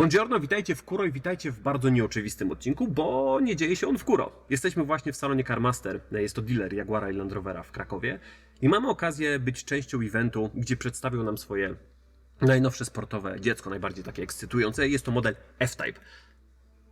Buongiorno, witajcie w Kuro i witajcie w bardzo nieoczywistym odcinku, bo nie dzieje się on w Kuro. Jesteśmy właśnie w salonie Carmaster, jest to dealer Jaguara i Land Rovera w Krakowie i mamy okazję być częścią eventu, gdzie przedstawią nam swoje najnowsze sportowe dziecko, najbardziej takie ekscytujące. Jest to model F-Type.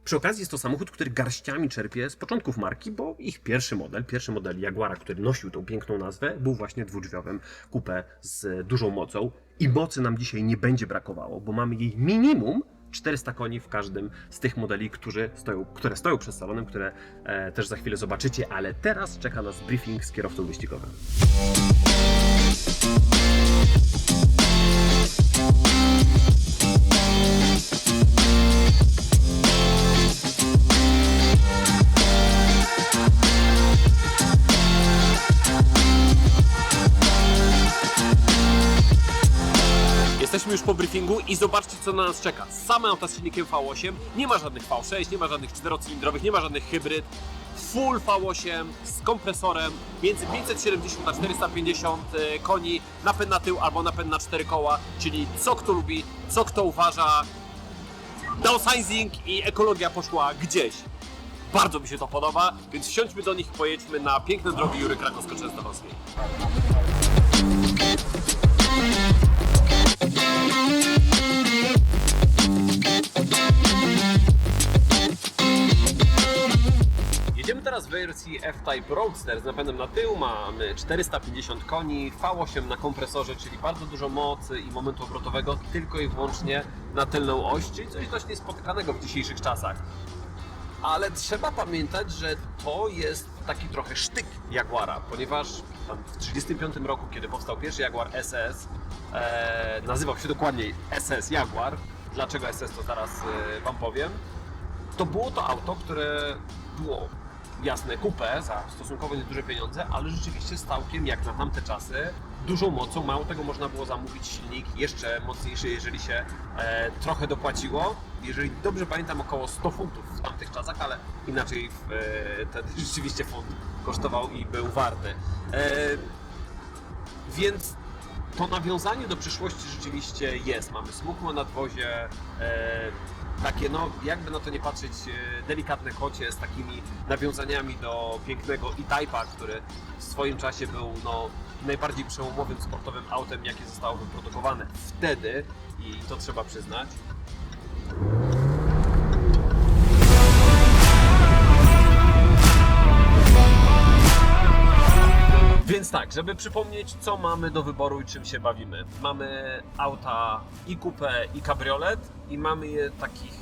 Przy okazji jest to samochód, który garściami czerpie z początków marki, bo ich pierwszy model, pierwszy model Jaguara, który nosił tą piękną nazwę, był właśnie dwudrzwiowym coupé z dużą mocą. I mocy nam dzisiaj nie będzie brakowało, bo mamy jej minimum 400 koni w każdym z tych modeli, stoją, które stoją przed salonem, które e, też za chwilę zobaczycie, ale teraz czeka nas briefing z kierowcą wyścigowym. Jesteśmy już po briefingu i zobaczcie, co na nas czeka. Same auta z silnikiem V8, nie ma żadnych V6, nie ma żadnych czterocylindrowych, nie ma żadnych hybryd. Full V8 z kompresorem między 570 a 450 e, koni, napęd na tył albo napęd na cztery koła, czyli co kto lubi, co kto uważa. Downsizing i ekologia poszła gdzieś. Bardzo mi się to podoba, więc wsiądźmy do nich i pojedźmy na piękne drogi Jury Krakowsko-Częstochowskiej. F-Type Roadster z napędem na tył. Mamy 450 koni, V8 na kompresorze, czyli bardzo dużo mocy i momentu obrotowego tylko i wyłącznie na tylną oś, czyli coś dość niespotykanego w dzisiejszych czasach. Ale trzeba pamiętać, że to jest taki trochę sztyk Jaguara, ponieważ w 1935 roku, kiedy powstał pierwszy Jaguar SS, e, nazywał się dokładniej SS Jaguar. Dlaczego SS to zaraz e, Wam powiem to było to auto, które było jasne kupę za stosunkowo nieduże pieniądze, ale rzeczywiście z jak na tamte czasy dużą mocą. Mało tego można było zamówić silnik jeszcze mocniejszy, jeżeli się e, trochę dopłaciło. Jeżeli dobrze pamiętam, około 100 funtów w tamtych czasach, ale inaczej w, e, rzeczywiście funt kosztował i był warty. E, więc to nawiązanie do przyszłości rzeczywiście jest. Mamy smukłe nadwozie, e, takie no, jakby na to nie patrzeć, e, delikatne kocie z takimi nawiązaniami do pięknego E-Type'a, który w swoim czasie był no, najbardziej przełomowym sportowym autem, jakie zostało wyprodukowane wtedy i to trzeba przyznać. Tak, żeby przypomnieć, co mamy do wyboru i czym się bawimy. Mamy auta i coupé, i kabriolet i mamy je takich,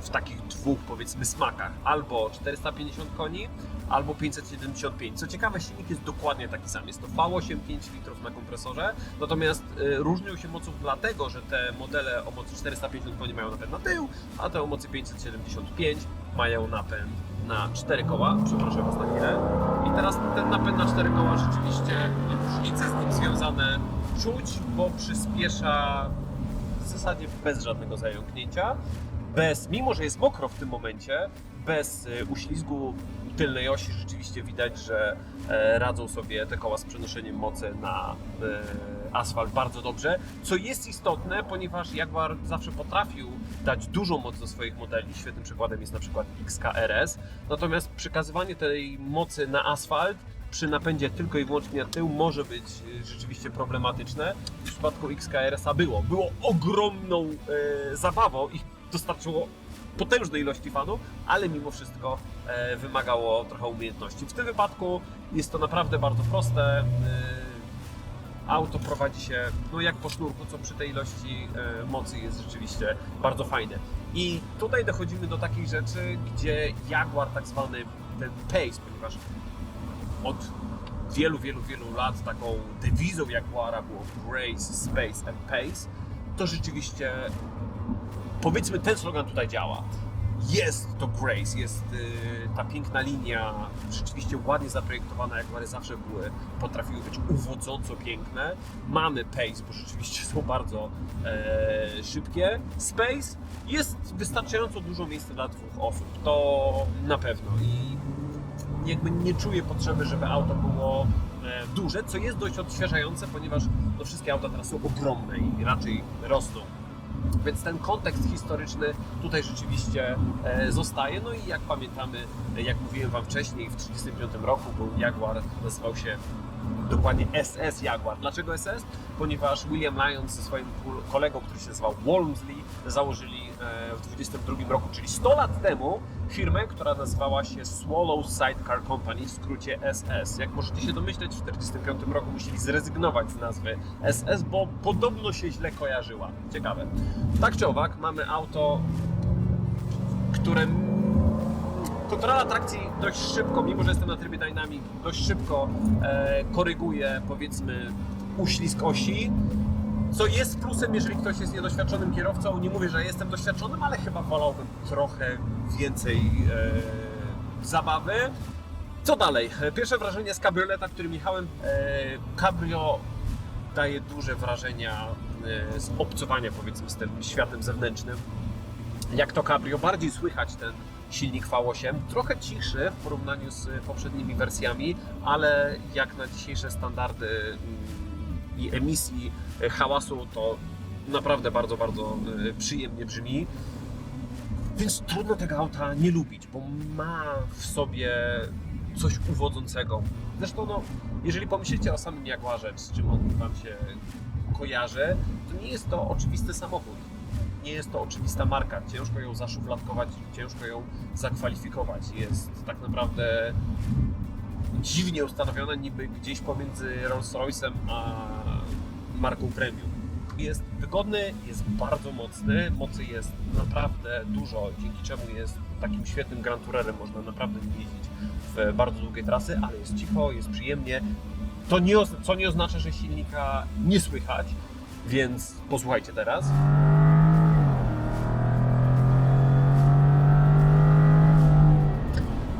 w takich dwóch, powiedzmy, smakach. Albo 450 koni, albo 575. Co ciekawe, silnik jest dokładnie taki sam. Jest to V8 5 litrów na kompresorze, natomiast y, różnią się mocą dlatego, że te modele o mocy 450 koni mają napęd na tył, a te o mocy 575 mają napęd na 4 koła. Przepraszam Was na chwilę. I teraz ten napęd na 4 koła rzeczywiście różnice z nim związane czuć, bo przyspiesza w zasadzie bez żadnego zająknięcia. Bez, mimo że jest mokro w tym momencie, bez y, uślizgu tylnej osi rzeczywiście widać, że e, radzą sobie te koła z przenoszeniem mocy na e, asfalt bardzo dobrze, co jest istotne, ponieważ Jaguar zawsze potrafił dać dużą moc do swoich modeli. Świetnym przykładem jest na przykład XKRS. Natomiast przekazywanie tej mocy na asfalt przy napędzie tylko i wyłącznie na tył może być e, rzeczywiście problematyczne. W przypadku XKRS-a było. Było ogromną e, zabawą i dostarczyło potężnej ilości fanów, ale mimo wszystko e, wymagało trochę umiejętności. W tym wypadku jest to naprawdę bardzo proste. E, auto prowadzi się no jak po sznurku, co przy tej ilości e, mocy jest rzeczywiście bardzo fajne. I tutaj dochodzimy do takich rzeczy, gdzie Jaguar tak zwany ten pace, ponieważ od wielu, wielu, wielu lat taką dewizą Jaguara było Grace, Space and Pace, to rzeczywiście powiedzmy ten slogan tutaj działa. Jest to Grace, jest y, ta piękna linia, rzeczywiście ładnie zaprojektowana, Jaguary zawsze były, potrafiły być uwodząco piękne. Mamy Pace, bo rzeczywiście są bardzo e, szybkie. Space jest wystarczająco dużo miejsca dla dwóch osób, to na pewno. I jakby nie czuję potrzeby, żeby auto było e, duże, co jest dość odświeżające, ponieważ no, wszystkie auta teraz są ogromne i raczej rosną Więc ten kontekst historyczny tutaj rzeczywiście e, zostaje. No i jak pamiętamy, jak mówiłem Wam wcześniej, w 1935 roku był Jaguar, nazywał się dokładnie SS Jaguar. Dlaczego SS? Ponieważ William Lyons ze swoim kolegą, który się nazywał Walmsley, założyli e, w 22 roku, czyli 100 lat temu, firmę, która nazywała się Swallow Sidecar Company, w skrócie SS. Jak możecie się domyśleć, w 1945 roku musieli zrezygnować z nazwy SS, bo podobno się źle kojarzyła. Ciekawe. Tak czy owak, mamy auto, które kontrola atrakcji dość szybko, mimo że jestem na trybie Dynamic, dość szybko e, koryguje powiedzmy uślizg osi, co jest plusem, jeżeli ktoś jest niedoświadczonym kierowcą. Nie mówię, że jestem doświadczonym, ale chyba wolałbym trochę więcej e, zabawy. Co dalej? E, Pierwsze wrażenie z kabrioleta, którym jechałem. E, cabrio daje duże wrażenia e, z obcowania powiedzmy z tym światem zewnętrznym. Jak to cabrio, bardziej słychać ten silnik V8, trochę cichszy w porównaniu z poprzednimi wersjami, ale jak na dzisiejsze standardy mm, i emisji e, hałasu, to naprawdę bardzo, bardzo e, przyjemnie brzmi. Więc trudno tego auta nie lubić, bo ma w sobie coś uwodzącego. Zresztą, no, jeżeli pomyślicie o samym Jaguarze, z czym on Wam się kojarzy, to nie jest to oczywisty samochód. Nie jest to oczywista marka. Ciężko ją zaszufladkować, ciężko ją zakwalifikować. Jest tak naprawdę dziwnie ustanowiona niby gdzieś pomiędzy Rolls-Royce'em a marką premium. Jest wygodny, jest bardzo mocny, mocy jest naprawdę dużo, dzięki czemu jest takim świetnym Grand Tourerem, można naprawdę jeździć w bardzo długie trasy, ale jest cicho, jest przyjemnie. To nie, co nie oznacza, że silnika nie słychać, więc posłuchajcie teraz.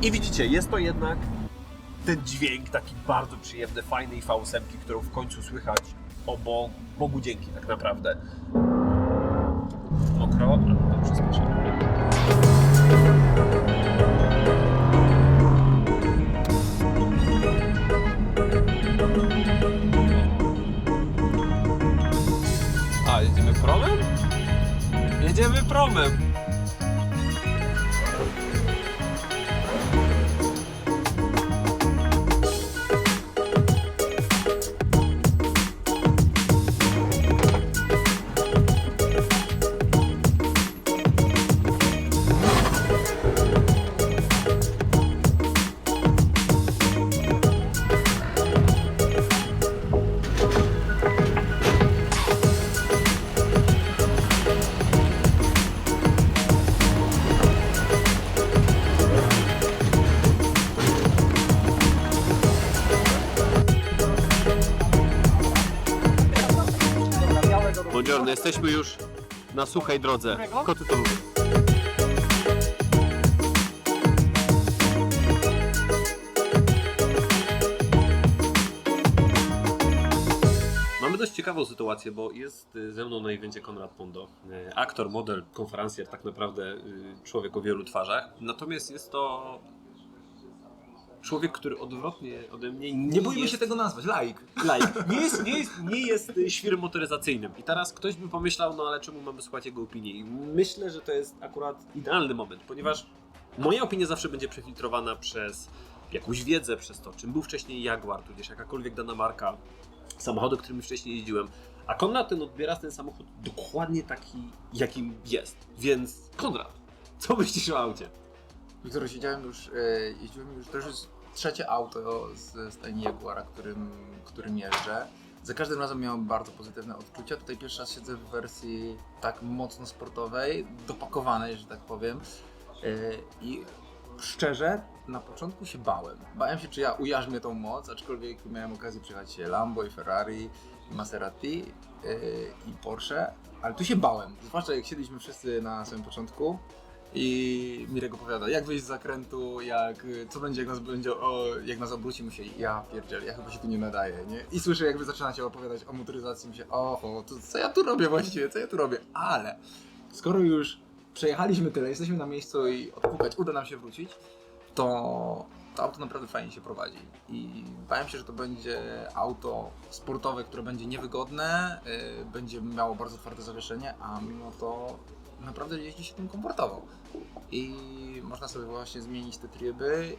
I widzicie, jest to jednak ten dźwięk taki bardzo przyjemny, fajnej V8, którą w końcu słychać. O Bo Bogu dzięki tak naprawdę. Mokro, ale to przyspieszenie. A, jedziemy promem? Jedziemy promem. Na suchej drodze. Koty. Mamy dość ciekawą sytuację, bo jest y, ze mną na evencie Konrad Pondo. y, Aktor, model, konferencjer, tak naprawdę y, człowiek o wielu twarzach. Natomiast jest to człowiek, który odwrotnie ode mnie nie, Nie boimy jest... się tego nazwać, laik. Like. Nie jest, nie, jest, nie jest y, świrem motoryzacyjnym. I teraz ktoś by pomyślał, no ale czemu mamy słuchać jego opinii? I myślę, że to jest akurat idealny moment, ponieważ moja opinia zawsze będzie przefiltrowana przez jakąś wiedzę, przez to, czym był wcześniej Jaguar, tudzież jakakolwiek dana marka, samochodu, którym wcześniej jeździłem. A Konrad ten odbiera ten samochód dokładnie taki, jakim jest. Więc Konrad, co myślisz o aucie? Wiktor, siedziałem już, e, jeździłem już, to już jest trzecie auto z stajni Jaguara, którym, którym jeżdżę. Za każdym razem miałem bardzo pozytywne odczucia. Tutaj pierwszy raz siedzę w wersji tak mocno sportowej, dopakowanej, że tak powiem. E, I szczerze, na początku się bałem. Bałem się, czy ja ujarzmię tą moc, aczkolwiek miałem okazję przyjechać się Lambo i Ferrari, i Maserati e, i Porsche, ale tu się bałem. Zwłaszcza jak siedliśmy wszyscy na samym początku i Mirek opowiada, jak wyjść z zakrętu, jak, co będzie, jak nas, będzie, o, jak nas obróci, myślę, ja pierdzielę, ja chyba się tu nie nadaję, nie? I słyszę, jak wy zaczynacie opowiadać o motoryzacji, myślę, oho, to co ja tu robię właściwie, co ja tu robię? Ale skoro już przejechaliśmy tyle, jesteśmy na miejscu i odpukać, uda nam się wrócić, to to auto naprawdę fajnie się prowadzi. I bałem się, że to będzie auto sportowe, które będzie niewygodne, yy, będzie miało bardzo twarde zawieszenie, a mimo to naprawdę jeździ się tym komfortowo. I można sobie właśnie zmienić te tryby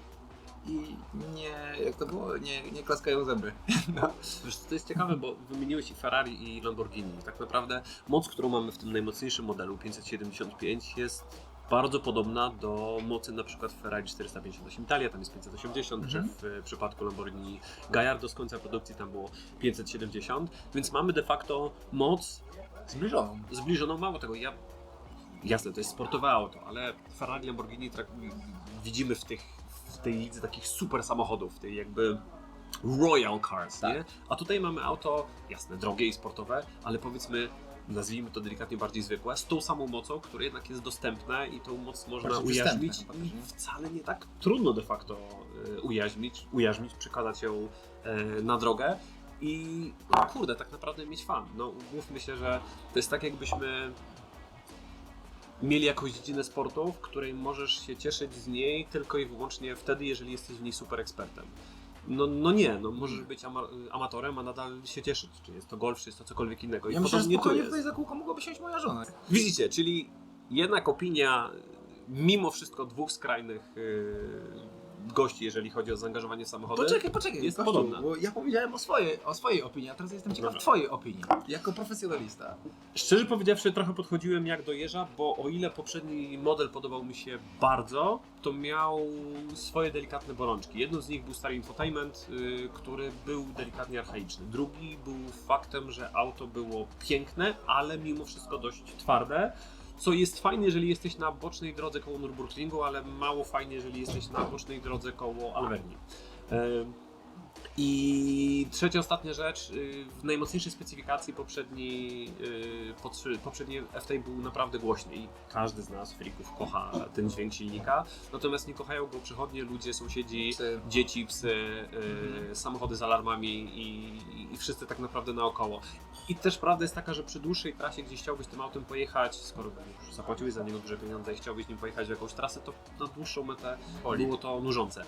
i nie, jak to było, nie, nie klaskają zęby. Wiesz, co, to jest ciekawe, bo wymieniłeś i Ferrari i Lamborghini. Tak naprawdę moc, którą mamy w tym najmocniejszym modelu 575 jest bardzo podobna do mocy na przykład Ferrari 458 Italia, tam jest 580, Mhm. czy w przypadku Lamborghini Gallardo z końca produkcji tam było 570, więc mamy de facto moc Zbliżoną. zbliżoną, mało tego, ja jasne, to jest sportowe auto, ale Ferrari, Lamborghini trak- widzimy w, tych, w tej lidze takich super samochodów, tej jakby royal cars, Tak. nie? A tutaj mamy auto, jasne, drogie i sportowe, ale powiedzmy, nazwijmy to delikatnie bardziej zwykłe, z tą samą mocą, które jednak jest dostępne i tą moc można ujarzmić i faktycznie. wcale nie tak trudno de facto e, ujarzmić, ujarzmić przekazać ją e, na drogę i no, kurde, tak naprawdę mieć fan. No mówmy się, że to jest tak jakbyśmy mieli jakąś dziedzinę sportu, w której możesz się cieszyć z niej tylko i wyłącznie wtedy, jeżeli jesteś w niej super ekspertem. No, no nie, no możesz być ama amatorem, a nadal się cieszyć. Czy jest to golf, czy jest to cokolwiek innego. I Ja myślę, że spokojnie jest. tutaj za kółko mogłaby siąść moja żona. Widzicie, czyli jednak opinia mimo wszystko dwóch skrajnych yy, gości, jeżeli chodzi o zaangażowanie w samochody. Poczekaj, poczekaj, jest podobna. Bo ja powiedziałem o swojej, o swojej opinii, a teraz jestem ciekaw Dobra. twojej opinii. Jako profesjonalista. Szczerze powiedziawszy, trochę podchodziłem jak do jeża, bo o ile poprzedni model podobał mi się bardzo, to miał swoje delikatne bolączki. Jedną z nich był stary infotainment, yy, który był delikatnie archaiczny. Drugi był faktem, że auto było piękne, ale mimo wszystko dość twarde. Co jest fajne, jeżeli jesteś na bocznej drodze koło Nürburgringu, ale mało fajnie, jeżeli jesteś na bocznej drodze koło Alverni. I trzecia, ostatnia rzecz, y, w najmocniejszej specyfikacji poprzedni, y, poprzedni FT był naprawdę głośny i każdy z nas, frików, kocha ten dźwięk silnika, natomiast nie kochają go przechodnie, ludzie, sąsiedzi, Psy. dzieci, psy, y, samochody z alarmami i, i wszyscy tak naprawdę naokoło. I też prawda jest taka, że przy dłuższej trasie gdzieś chciałbyś tym autem pojechać, skoro już zapłaciłeś za niego duże pieniądze i chciałbyś nim pojechać w jakąś trasę, to na dłuższą metę było to nużące.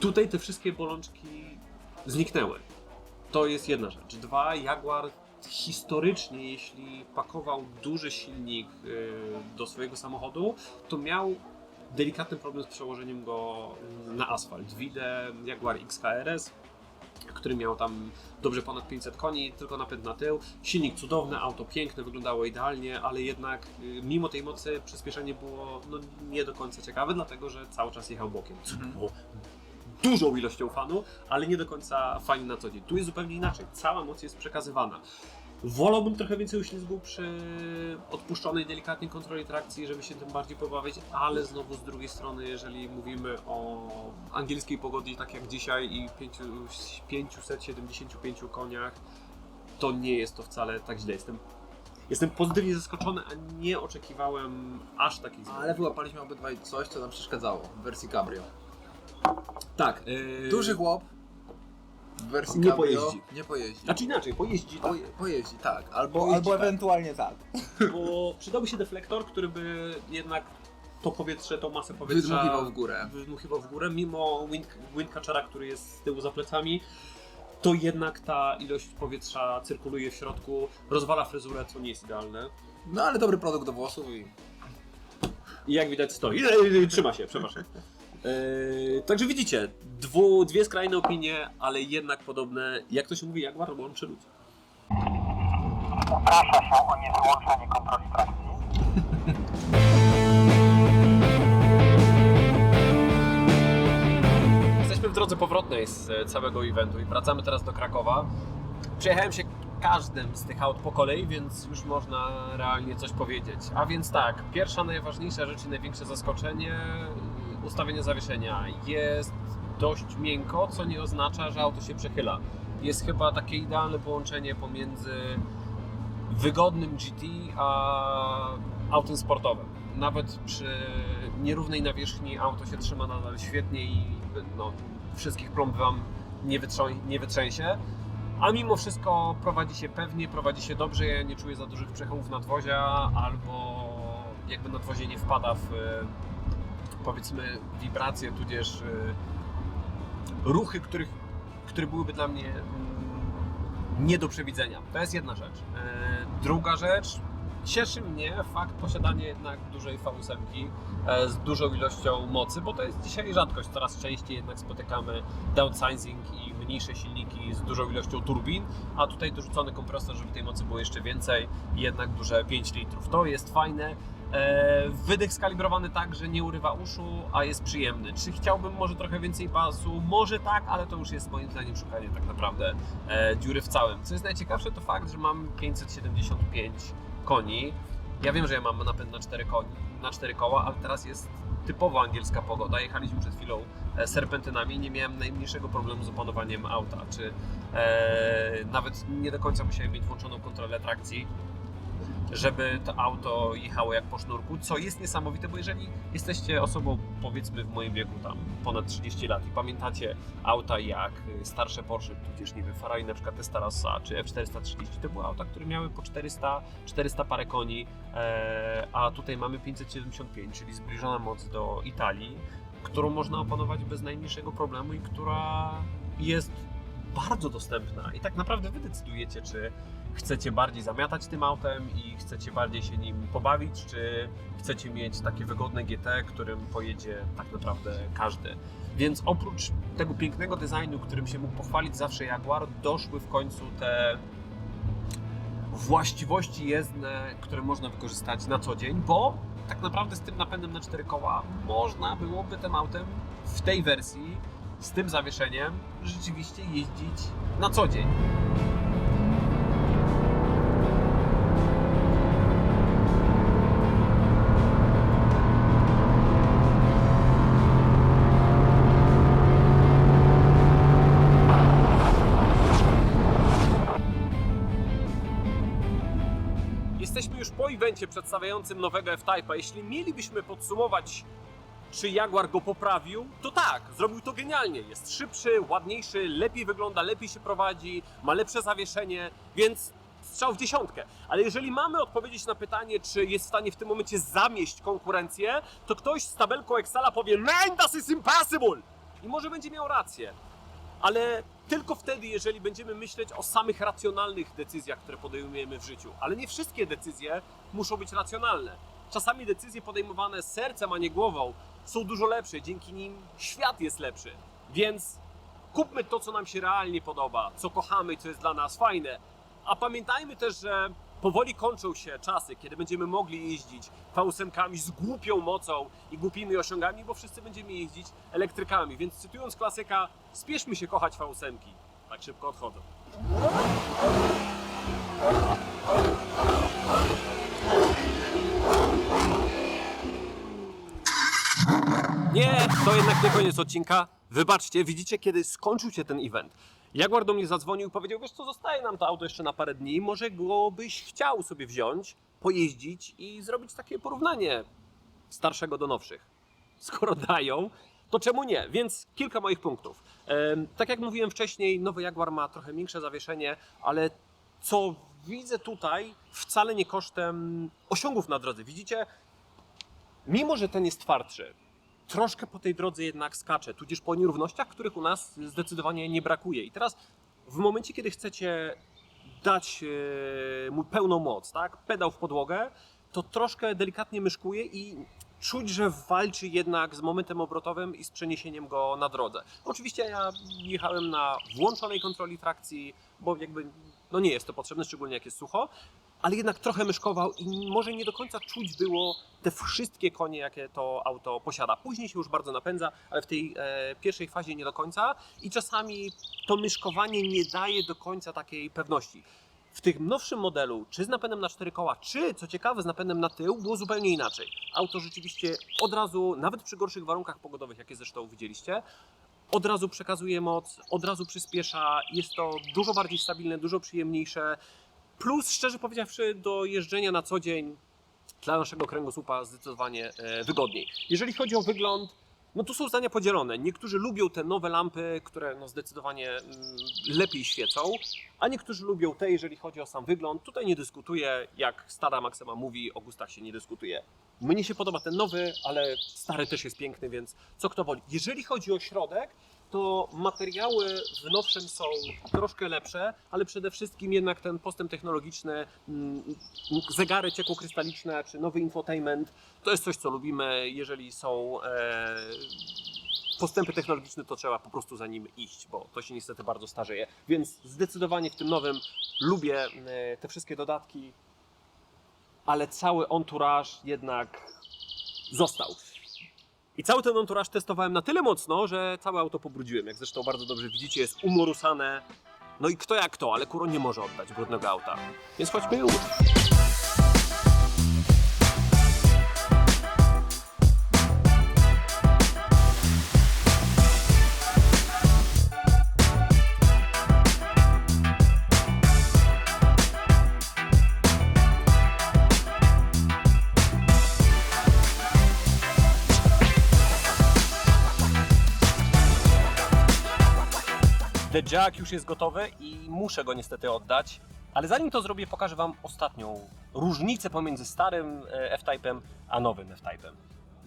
Tutaj te wszystkie bolączki zniknęły. To jest jedna rzecz. Dwa, Jaguar historycznie, jeśli pakował duży silnik y, do swojego samochodu, to miał delikatny problem z przełożeniem go na asfalt. Widzę Jaguar XKRS, który miał tam dobrze ponad 500 koni, tylko napęd na tył. Silnik cudowny, auto piękne, wyglądało idealnie, ale jednak y, mimo tej mocy przyspieszenie było no, nie do końca ciekawe, dlatego że cały czas jechał bokiem. Co Mhm. było dużą ilością fanu, ale nie do końca fajnie na co dzień. Tu jest zupełnie inaczej. Cała moc jest przekazywana. Wolałbym trochę więcej uślizgu przy odpuszczonej delikatnie kontroli trakcji, żeby się tym bardziej pobawić, ale znowu z drugiej strony, jeżeli mówimy o angielskiej pogodzie, tak jak dzisiaj i pięciu- 575 koniach, to nie jest to wcale tak źle. Jestem, jestem pozytywnie zaskoczony, a nie oczekiwałem aż takich zmian. Ale wyłapaliśmy obydwaj coś, co nam przeszkadzało w wersji Cabrio. Tak. Yy... Duży chłop w wersji Nie Cabrio pojeździ. nie pojeździ. Znaczy inaczej, pojeździ, tak, Poje, pojeździ, tak. Albo, Pojeździ, albo tak. ewentualnie tak. bo przydałby się deflektor, który by jednak to powietrze, tą masę powietrza Wydmuchiwał w górę. wydmuchiwał w górę, mimo wind, windcatchera, który jest z tyłu za plecami, to jednak ta ilość powietrza cyrkuluje w środku, rozwala fryzurę, co nie jest idealne. No ale dobry produkt do włosów i I jak widać stoi. Trzyma się, przepraszam. Yy, także widzicie, dwu, dwie skrajne opinie, ale jednak podobne. Jak to się mówi, Jaguar, przy ludzi. Uprasza się o niewyłączenie kontroli trakcji. Jesteśmy w drodze powrotnej z e, całego eventu i wracamy teraz do Krakowa. Przejechałem się każdym z tych aut po kolei, więc już można realnie coś powiedzieć. A więc tak, pierwsza najważniejsza rzecz i największe zaskoczenie, ustawienie zawieszenia. Jest dość miękko, co nie oznacza, że auto się przechyla. Jest chyba takie idealne połączenie pomiędzy wygodnym GT a autem sportowym. Nawet przy nierównej nawierzchni auto się trzyma nadal świetnie i no, wszystkich plomb Wam nie, wytrząj, nie wytrzęsie. A mimo wszystko prowadzi się pewnie, prowadzi się dobrze. Ja nie czuję za dużych przechowów nadwozia albo jakby nadwozie nie wpada w powiedzmy wibracje tudzież e, ruchy, których, które byłyby dla mnie mm, nie do przewidzenia. To jest jedna rzecz. E, Druga rzecz, cieszy mnie fakt posiadania jednak dużej V8 e, z dużą ilością mocy, bo to jest dzisiaj rzadkość. Coraz częściej jednak spotykamy downsizing i mniejsze silniki z dużą ilością turbin, a tutaj dorzucony kompresor, żeby tej mocy było jeszcze więcej jednak duże 5 litrów. To jest fajne. E, Wydech skalibrowany tak, że nie urywa uszu, a jest przyjemny. Czy chciałbym może trochę więcej basu? Może tak, ale to już jest moim zdaniem szukanie tak naprawdę e, dziury w całym. Co jest najciekawsze, to fakt, że mam 575 koni. Ja wiem, że ja mam napęd na 4, koni, na 4 koła, ale teraz jest typowo angielska pogoda. Jechaliśmy przed chwilą e, serpentynami i nie miałem najmniejszego problemu z opanowaniem auta, czy e, nawet nie do końca musiałem mieć włączoną kontrolę trakcji, żeby to auto jechało jak po sznurku, co jest niesamowite, bo jeżeli jesteście osobą powiedzmy w moim wieku tam ponad 30 lat i pamiętacie auta jak starsze Porsche, tudzież nie wiem, Ferrari na przykład Testarossa czy F430, to były auta, które miały po 400, 400 parę koni, e, a tutaj mamy 575, czyli zbliżona moc do Italii, którą można opanować bez najmniejszego problemu i która jest bardzo dostępna. I tak naprawdę wy decydujecie, czy chcecie bardziej zamiatać tym autem i chcecie bardziej się nim pobawić, czy chcecie mieć takie wygodne GT, którym pojedzie tak naprawdę każdy. Więc oprócz tego pięknego designu, którym się mógł pochwalić zawsze Jaguar, doszły w końcu te właściwości jezdne, które można wykorzystać na co dzień, bo tak naprawdę z tym napędem na cztery koła można byłoby tym autem w tej wersji z tym zawieszeniem rzeczywiście jeździć na co dzień. Evencie przedstawiającym nowego F-Type'a. Jeśli mielibyśmy podsumować, czy Jaguar go poprawił, to tak, zrobił to genialnie. Jest szybszy, ładniejszy, lepiej wygląda, lepiej się prowadzi, ma lepsze zawieszenie, więc strzał w dziesiątkę. Ale jeżeli mamy odpowiedzieć na pytanie, czy jest w stanie w tym momencie zamieść konkurencję, to ktoś z tabelką Excela powie Man, das is impossible! I może będzie miał rację. Ale tylko wtedy, jeżeli będziemy myśleć o samych racjonalnych decyzjach, które podejmujemy w życiu. Ale nie wszystkie decyzje muszą być racjonalne. Czasami decyzje podejmowane sercem, a nie głową są dużo lepsze. Dzięki nim świat jest lepszy. Więc kupmy to, co nam się realnie podoba, co kochamy co jest dla nas fajne. A pamiętajmy też, że powoli kończą się czasy, kiedy będziemy mogli jeździć V8 z głupią mocą i głupimi osiągami, bo wszyscy będziemy jeździć elektrykami. Więc cytując klasyka, spieszmy się kochać V8. Tak szybko odchodzą. Nie, to jednak nie koniec odcinka. Wybaczcie, widzicie, kiedy skończył się ten event. Jaguar do mnie zadzwonił i powiedział, wiesz co, zostaje nam to auto jeszcze na parę dni, może go byś chciał sobie wziąć, pojeździć i zrobić takie porównanie starszego do nowszych. Skoro dają, to czemu nie? Więc kilka moich punktów. Tak jak mówiłem wcześniej, nowy Jaguar ma trochę większe zawieszenie, ale co widzę tutaj, wcale nie kosztem osiągów na drodze. Widzicie, mimo że ten jest twardszy, troszkę po tej drodze jednak skacze, tudzież po nierównościach, których u nas zdecydowanie nie brakuje. I teraz w momencie, kiedy chcecie dać e, mu pełną moc, tak, pedał w podłogę, to troszkę delikatnie myszkuje i czuć, że walczy jednak z momentem obrotowym i z przeniesieniem go na drodze. Oczywiście ja jechałem na włączonej kontroli trakcji, bo jakby no nie jest to potrzebne, szczególnie jak jest sucho, ale jednak trochę myszkował i może nie do końca czuć było te wszystkie konie, jakie to auto posiada. Później się już bardzo napędza, ale w tej e, pierwszej fazie nie do końca i czasami to myszkowanie nie daje do końca takiej pewności. W tym nowszym modelu, czy z napędem na cztery koła, czy co ciekawe z napędem na tył, było zupełnie inaczej. Auto rzeczywiście od razu, nawet przy gorszych warunkach pogodowych, jakie zresztą widzieliście, od razu przekazuje moc, od razu przyspiesza, jest to dużo bardziej stabilne, dużo przyjemniejsze. Plus, szczerze powiedziawszy, do jeżdżenia na co dzień dla naszego kręgosłupa zdecydowanie e, wygodniej. Jeżeli chodzi o wygląd, no tu są zdania podzielone. Niektórzy lubią te nowe lampy, które no zdecydowanie mm, lepiej świecą, a niektórzy lubią te, jeżeli chodzi o sam wygląd. Tutaj nie dyskutuję, jak stara Maksema mówi, o gustach się nie dyskutuje. Mnie się podoba ten nowy, ale stary też jest piękny, więc co kto woli. Jeżeli chodzi o środek, to materiały w nowszym są troszkę lepsze, ale przede wszystkim jednak ten postęp technologiczny, mm, zegary ciekłokrystaliczne czy nowy infotainment, to jest coś, co lubimy. Jeżeli są e, postępy technologiczne, to trzeba po prostu za nim iść, bo to się niestety bardzo starzeje. Więc zdecydowanie w tym nowym lubię e, te wszystkie dodatki, ale cały entourage jednak został. I cały ten entourage testowałem na tyle mocno, że całe auto pobrudziłem. Jak zresztą bardzo dobrze widzicie, jest umorusane. No i kto jak to, ale Kuro nie może oddać brudnego auta. Więc chodźmy już. Jack już jest gotowy i muszę go niestety oddać. Ale zanim to zrobię, pokażę Wam ostatnią różnicę pomiędzy starym e, F-Type'em a nowym F-Type'em.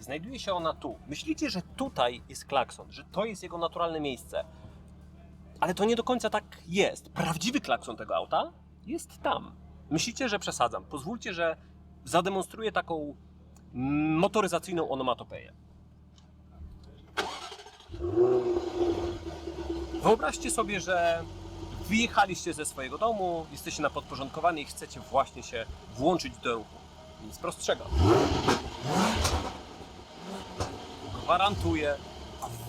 Znajduje się ona tu. Myślicie, że tutaj jest klakson, że to jest jego naturalne miejsce. Ale to nie do końca tak jest. Prawdziwy klakson tego auta jest tam. Myślicie, że przesadzam. Pozwólcie, że zademonstruję taką motoryzacyjną onomatopeję. Wyobraźcie sobie, że wyjechaliście ze swojego domu, jesteście na podporządkowany i chcecie właśnie się włączyć do ruchu. Nic prostszego. Gwarantuję,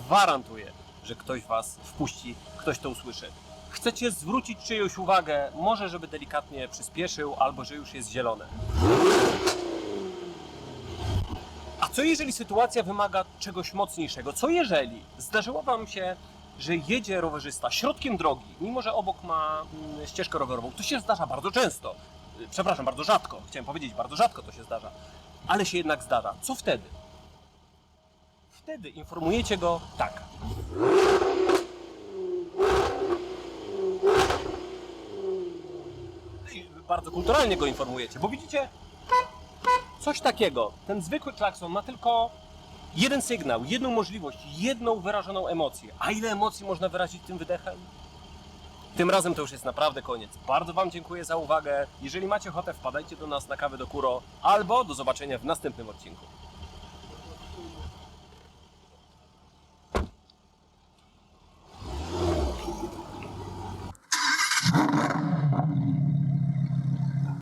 gwarantuję, że ktoś was wpuści, ktoś to usłyszy. Chcecie zwrócić czyjąś uwagę, może żeby delikatnie przyspieszył, albo że już jest zielone. A co jeżeli sytuacja wymaga czegoś mocniejszego? Co jeżeli zdarzyło Wam się, że jedzie rowerzysta środkiem drogi, mimo że obok ma mm, ścieżkę rowerową? To się zdarza bardzo często. Y, Przepraszam, bardzo rzadko. Chciałem powiedzieć, bardzo rzadko to się zdarza. Ale się jednak zdarza. Co wtedy? Wtedy informujecie go tak. I bardzo kulturalnie go informujecie, bo widzicie, coś takiego. Ten zwykły klakson ma tylko jeden sygnał, jedną możliwość, jedną wyrażoną emocję. A ile emocji można wyrazić tym wydechem? Tym razem to już jest naprawdę koniec. Bardzo Wam dziękuję za uwagę. Jeżeli macie ochotę, wpadajcie do nas na kawę do Kuro albo do zobaczenia w następnym odcinku.